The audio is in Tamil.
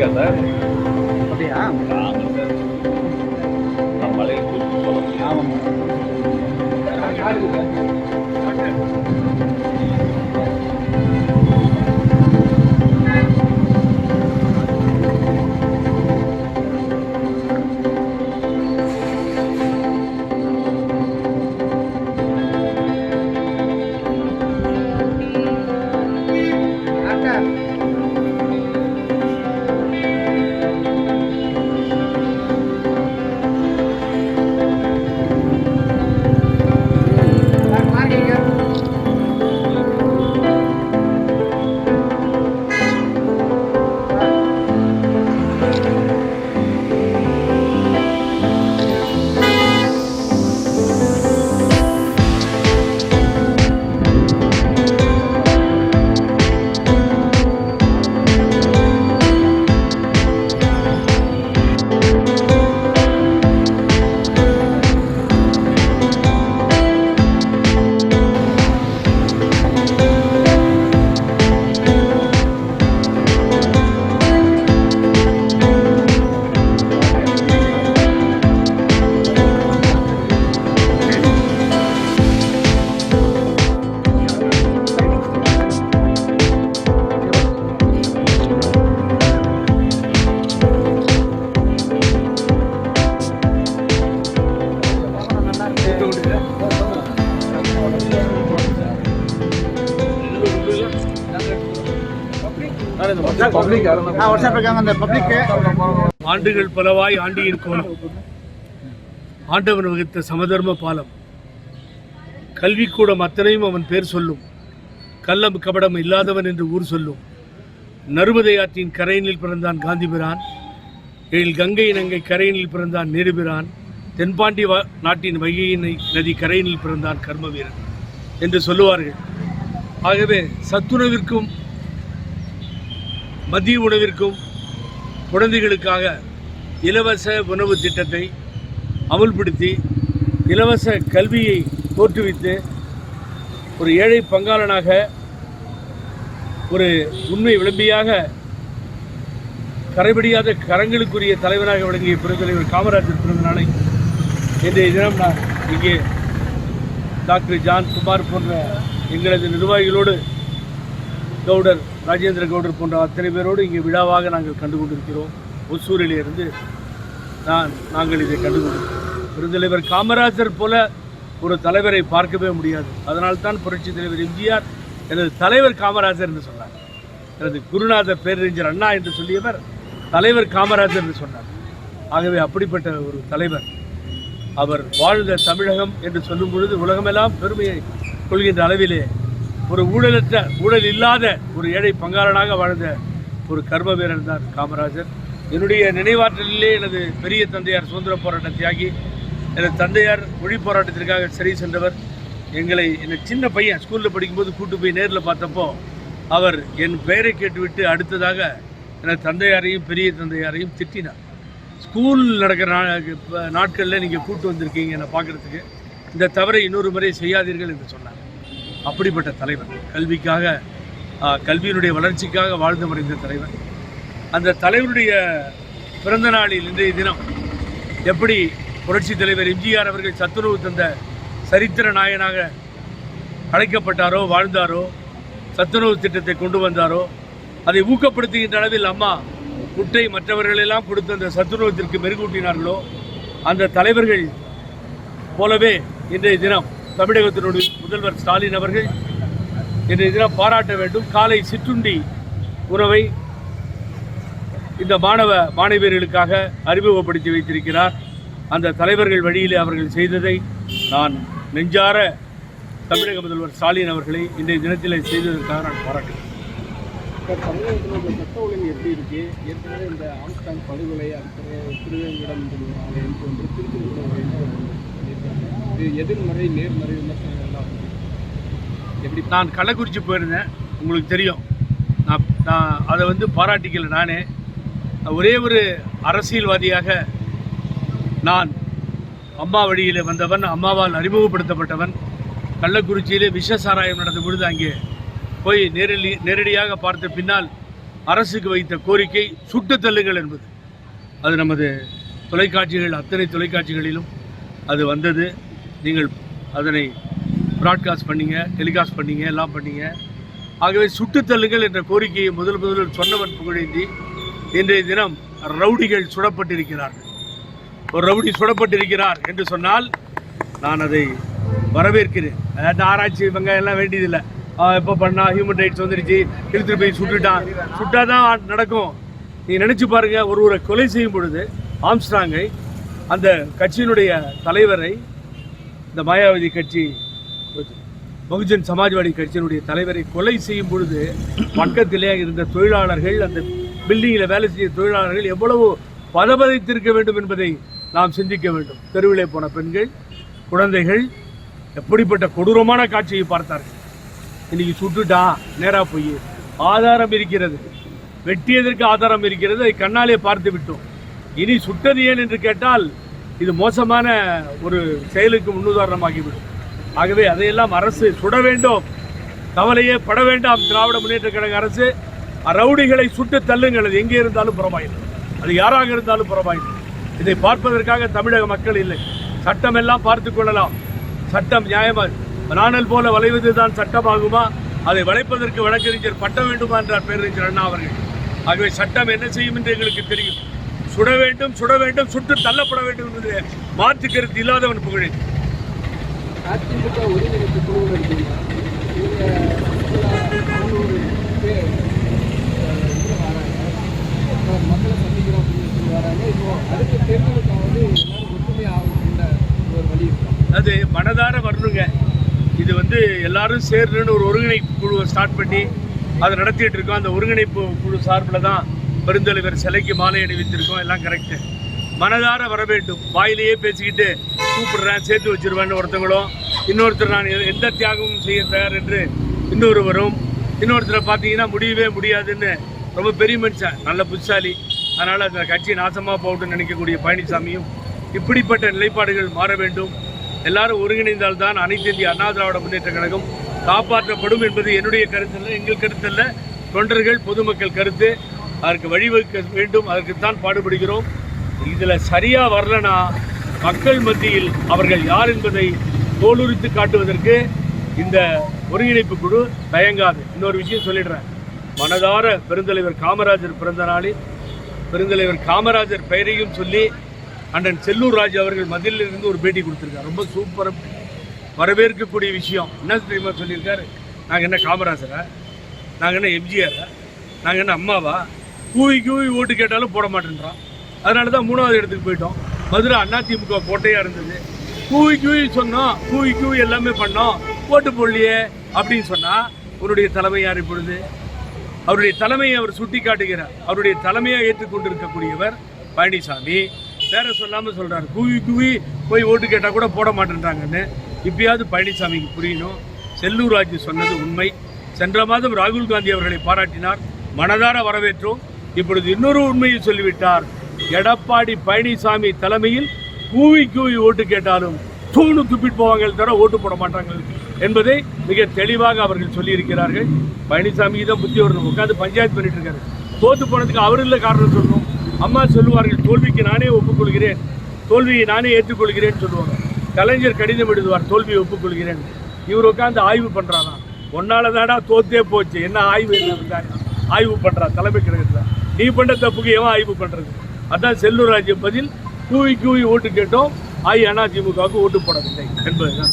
இருக்கா ஆண்டுகள் பலவாய் ஆண்டியின் கோலம். ஆண்டவன் வகுத்த சமதர்ம பாலம். கல்விக்கூடம் அத்தனையும் அவன் பேர் சொல்லும். கள்ளம் கபடம் இல்லாதவன் என்று ஊர் சொல்லும். நருமதை ஆற்றின் கரையினில் பிறந்தான் காந்திபிரான். எழில் கங்கை நங்கை கரையினில் பிறந்தான் நேருபிரான். தென்பாண்டி வா- நாட்டின் வைகையினை நதி கரையினில் பிறந்தான் கர்மவீரன் என்று சொல்லுவார்கள். ஆகவே சத்துணவிற்கும் மதிய உணவிற்கும் குழந்தைகளுக்காக இலவச உணவு திட்டத்தை அமுல்படுத்தி இலவச கல்வியை தோற்றுவித்து ஒரு ஏழை பங்காளனாக ஒரு உண்மை விளம்பியாக கரைபடியாத கரங்களுக்குரிய தலைவராக விளங்கிய பெருந்தலைவர் காமராஜர் பிறந்த நாளை இன்றைய தினம் நான் இங்கே டாக்டர் ஜான் குமார் போன்ற எங்களது நிர்வாகிகளோடு கவுடர் ராஜேந்திர கவுடர் போன்ற அத்தனை பேரோடு இங்கே விழாவாக நாங்கள் கண்டு கொண்டிருக்கிறோம் ஒசூரிலிருந்து நான் நாங்கள் இதை கண்டு கொண்டிருக்கிறோம் பெருந்தலைவர் காமராஜர் போல ஒரு தலைவரை பார்க்கவே முடியாது. அதனால்தான் புரட்சி தலைவர் எம்ஜிஆர் எனது தலைவர் காமராஜர் என்று சொன்னார். எனது குருநாதர் பேரறிஞர் அண்ணா என்று சொல்லியவர் தலைவர் காமராஜர் என்று சொன்னார். ஆகவே அப்படிப்பட்ட ஒரு தலைவர் அவர் வாழ்ந்த தமிழகம் என்று சொல்லும் பொழுது உலகமெல்லாம் பெருமையை கொள்கின்ற அளவிலே ஒரு ஊழலற்ற ஊழல் இல்லாத ஒரு ஏழை பங்காளனாக வாழ்ந்த ஒரு கர்ம வீரன் தான் காமராஜர். என்னுடைய நினைவாற்றலிலே எனது பெரிய தந்தையார் சுதந்திர போராட்ட தியாகி எனது தந்தையார் மொழி போராட்டத்திற்காக சிறை சென்றவர். எங்களை என்னை சின்ன பையன் ஸ்கூலில் படிக்கும்போது கூட்டு போய் நேரில் பார்த்தப்போ அவர் என் பெயரை கேட்டுவிட்டு அடுத்ததாக எனது தந்தையாரையும் பெரிய தந்தையாரையும் திட்டினார். ஸ்கூல் நடக்கிற நா நாட்களில் நீங்கள் கூட்டு வந்திருக்கீங்க என்னை பார்க்குறதுக்கு. இந்த தவறை இன்னொரு முறை செய்யாதீர்கள் என்று சொன்னார். அப்படிப்பட்ட தலைவர். கல்விக்காக கல்வியினுடைய வளர்ச்சிக்காக வாழ்ந்து மறைந்த தலைவர். அந்த தலைவருடைய பிறந்த நாளில் இன்றைய தினம் எப்படி புரட்சி தலைவர் எம்ஜிஆர் அவர்கள் சத்துணவு தந்த சரித்திர நாயனாக அழைக்கப்பட்டாரோ வாழ்ந்தாரோ சத்துணவு திட்டத்தை கொண்டு வந்தாரோ அதை ஊக்கப்படுத்துகின்ற அளவில் அம்மா குட்டை மற்றவர்களெல்லாம் கொடுத்து அந்த சத்துணவத்திற்கு மெருகூட்டினார்களோ அந்த தலைவர்கள் போலவே இன்றைய தினம் தமிழகத்தினுடைய முதல்வர் ஸ்டாலின் அவர்கள் இன்றைய தினம் பாராட்ட வேண்டும். காலை சிற்றுண்டி உணவை இந்த மாணவ மாணவியர்களுக்காக அறிமுகப்படுத்தி வைத்திருக்கிறார். அந்த தலைவர்கள் வழியிலே அவர்கள் செய்ததை நான் நெஞ்சார தமிழக முதல்வர் ஸ்டாலின் அவர்களை இன்றைய தினத்திலே செய்ததற்காக நான் பாராட்டுகிறேன். சார் சட்ட ஒழுங்கு எப்படி இருக்கு? ஏற்கனவே இந்த ஆம்ஸ்டாங் படுகொலை அடுத்த திருவேங்கடம் ஆலயம் இது எதிர்மறை நேர்மறை விமர்சனங்கள்லாம் எப்படி நான் கள்ளக்குறிச்சி போயிருந்தேன். உங்களுக்கு தெரியும். நான் நான் அதை வந்து பாராட்டிக்கல நானே. ஒரே ஒரு அரசியல்வாதியாக நான் அம்மா வழியில் வந்தவன் அம்மாவால் அறிமுகப்படுத்தப்பட்டவன் கள்ளக்குறிச்சியிலே விஷ சாராயம் நடந்த பொழுது அங்கே போய் நேரடி நேரடியாக பார்த்த பின்னால் அரசுக்கு வைத்த கோரிக்கை சுட்டு தள்ளுங்கள் என்பது. அது நமது தொலைக்காட்சிகள் அத்தனை தொலைக்காட்சிகளிலும் அது வந்தது. நீங்கள் அதனை ப்ராட்காஸ்ட் பண்ணீங்க டெலிகாஸ்ட் பண்ணீங்க எல்லாம் பண்ணீங்க. ஆகவே சுட்டுத்தள்ளுங்கள் என்ற கோரிக்கையை முதல் முதலில் சொன்னவன் புகழேந்தி இன்றைய தினம் ரவுடிகள் சுடப்பட்டிருக்கிறார்கள். ஒரு ரவுடி சுடப்பட்டிருக்கிறார் என்று சொன்னால் நான் அதை வரவேற்கிறேன். அதாவது ஆராய்ச்சி வெங்காயம் எல்லாம் வேண்டியதில்லை. எப்போ பண்ணா ஹியூமன் ரைட்ஸ் வந்துடுச்சு எடுத்துகிட்டு போய் சுட்டுட்டான். சுட்டாதான் நடக்கும். நீ நினச்சி பாருங்கள் ஒருவரை கொலை செய்யும் பொழுது ஆம்ஸ்ட்ராங்கை அந்த கட்சியினுடைய தலைவரை இந்த மாயாவதி கட்சி பகுஜன் சமாஜ்வாடி கட்சியினுடைய தலைவரை கொலை செய்யும் பொழுது பக்கத்திலே இருந்த தொழிலாளர்கள் அந்த பில்டிங்கில் வேலை செய்ய தொழிலாளர்கள் எவ்வளவு பதபதைத்திருக்க வேண்டும் என்பதை நாம் சிந்திக்க வேண்டும். தெருவிலே போன பெண்கள் குழந்தைகள் எப்படிப்பட்ட கொடூரமான காட்சியை பார்த்தார்கள். இன்னைக்கு சுட்டுட்டா நேராக போய் ஆதாரம் இருக்கிறது. வெட்டியதற்கு ஆதாரம் இருக்கிறது. அதை கண்ணாலே பார்த்து விட்டோம். இனி சுட்டது ஏன் என்று கேட்டால் இது மோசமான ஒரு செயலுக்கு முன்னுதாரணமாகிவிடும். ஆகவே அதையெல்லாம் அரசு சுட வேண்டும். கவலையே பட வேண்டாம் திராவிட முன்னேற்ற கழக அரசு. ரவுடிகளை சுட்டு தள்ளுங்கள். அது எங்கே இருந்தாலும் புறமாயிடும். அது யாராக இருந்தாலும் புறமாயிடும். இதை பார்ப்பதற்காக தமிழக மக்கள் இல்லை. சட்டம் எல்லாம் பார்த்து கொள்ளலாம். சட்டம் நியாயமா? நாணல் போல வளைவது தான் சட்டமாகுமா? அதை வளைப்பதற்கு வழக்கறிஞர் பட்ட வேண்டுமா என்றார் பேரறிஞர் அண்ணா அவர்கள். ஆகவே சட்டம் என்ன செய்யும் என்று எங்களுக்கு தெரியும். சுட வேண்டும் சுட வேண்டும் சுட்டு தள்ளப்பட வேண்டும் என்பது மாற்று கருத்து இல்லாதவன் இருக்கும் அது மனதார வரணுங்க. இது வந்து எல்லாரும் சேர்ந்துன்னு ஒரு ஒருங்கிணைப்பு குழுவை ஸ்டார்ட் பண்ணி அதை நடத்திட்டு இருக்கோம். அந்த ஒருங்கிணைப்பு குழு சார்பில் தான் பெருந்தலைவர் சிலைக்கு மாலை அணிவித்திருக்கோம். எல்லாம் கரெக்டு மனதார வர வேண்டும். வாயிலேயே பேசிக்கிட்டு கூப்பிடுறேன் சேர்த்து வச்சிருவேன்னு ஒருத்தவங்களும். இன்னொருத்தர் நான் எந்த தியாகமும் செய்ய தயார் என்று இன்னொருவரும் இன்னொருத்தரை பார்த்தீங்கன்னா முடியவே முடியாதுன்னு ரொம்ப பெரிய மனுஷன் நல்ல புத்திசாலி. அதனால் அந்த கட்சி நாசமாக போகட்டும்னு நினைக்கக்கூடிய பழனிசாமியும் இப்படிப்பட்ட நிலைப்பாடுகள் மாற வேண்டும். எல்லாரும் ஒருங்கிணைந்தால்தான் அனைத்து இந்திய அண்ணா திராவிட முன்னேற்ற கழகம் காப்பாற்றப்படும் என்பது என்னுடைய கருத்தல்ல எங்கள் கருத்தல்ல தொண்டர்கள் பொதுமக்கள் கருத்து. அதற்கு வழிவகுக்க வேண்டும் அதற்குத்தான் பாடுபடுகிறோம். இதில் சரியாக வரலனா மக்கள் மத்தியில் அவர்கள் யார் என்பதை தோலுரித்து காட்டுவதற்கு இந்த ஒருங்கிணைப்பு குழு தயங்காது. இன்னொரு விஷயம் சொல்லிடுறேன். மனதார பெருந்தலைவர் காமராஜர் பிறந்த நாளில் பெருந்தலைவர் காமராஜர் பெயரையும் சொல்லி அண்ணன் செல்லூர் ராஜ் அவர்கள் மதிலில் இருந்து ஒரு பேட்டி கொடுத்துருக்காரு. ரொம்ப சூப்பராக வரவேற்கக்கூடிய விஷயம். என்ன தெரியுமா சொல்லியிருக்காரு? நாங்கள் என்ன காமராஜரா? நாங்கள் என்ன எம்ஜிஆரா நாங்கள் என்ன அம்மாவா? கூவி கூவி ஓட்டு கேட்டாலும் போட மாட்டேன்றான். அதனால தான் மூணாவது இடத்துக்கு போயிட்டோம். மதுரை அதிமுக கோட்டையாக இருந்தது. கூவி கூவி சொன்னோம் கூவி கூவி எல்லாமே பண்ணோம். ஓட்டு போடலையே அப்படின்னு சொன்னால் அவருடைய தலைமை யார் இப்பொழுது? அவருடைய தலைமையை அவர் சுட்டி காட்டுகிறார் அவருடைய தலைமையை ஏற்றுக்கொண்டிருக்கக்கூடியவர் பழனிசாமி. வேற சொல்லாமல் சொல்கிறார் கூவி கூவி போய் ஓட்டு கேட்டால் கூட போட மாட்டேன்றாங்கன்னு. இப்பயாவது பழனிசாமிக்கு புரியணும். செல்லூர் ராஜு சொன்னது உண்மை. சென்ற மாதம் ராகுல் காந்தி அவர்களை பாராட்டினார். மனதார வரவேற்றோம். இப்பொழுது இன்னொரு உண்மையை சொல்லிவிட்டார். எடப்பாடி பழனிசாமி தலைமையில் கூவி கூவி ஓட்டு கேட்டாலும் தூணு துப்பிட்டு போவாங்க தவிர ஓட்டு போட மாட்டாங்க என்பதை மிக தெளிவாக அவர்கள் சொல்லியிருக்கிறார்கள். பழனிசாமி தான் புத்தி வரணும். உட்காந்து பஞ்சாயத்து பண்ணிட்டு இருக்காரு. தோத்து போனதுக்கு அவர் இல்லை காரணம் சொல்லணும்? அம்மா சொல்லுவார்கள் தோல்விக்கு நானே ஒப்புக்கொள்கிறேன். தோல்வியை நானே ஏற்றுக்கொள்கிறேன்னு சொல்லுவாங்க. கலைஞர் கடிதம் எழுதுவார் தோல்வியை ஒப்புக்கொள்கிறேன். இவர் உட்காந்து ஆய்வு பண்றாராம். ஒன்னால தாடா தோத்தே போச்சு. என்ன ஆய்வு என்ன ஆய்வு பண்ணுறா தலைமை கழகத்தில். நீ பண்ண தப்புக்கு எவன் ஆய்வு பண்ணுறது அதான் செல்லூர் ராஜ்யம் பதில் கூவி கூவி ஓட்டு கேட்டோம். ஆய் ஓட்டு போடவில்லை என்பதுதான்.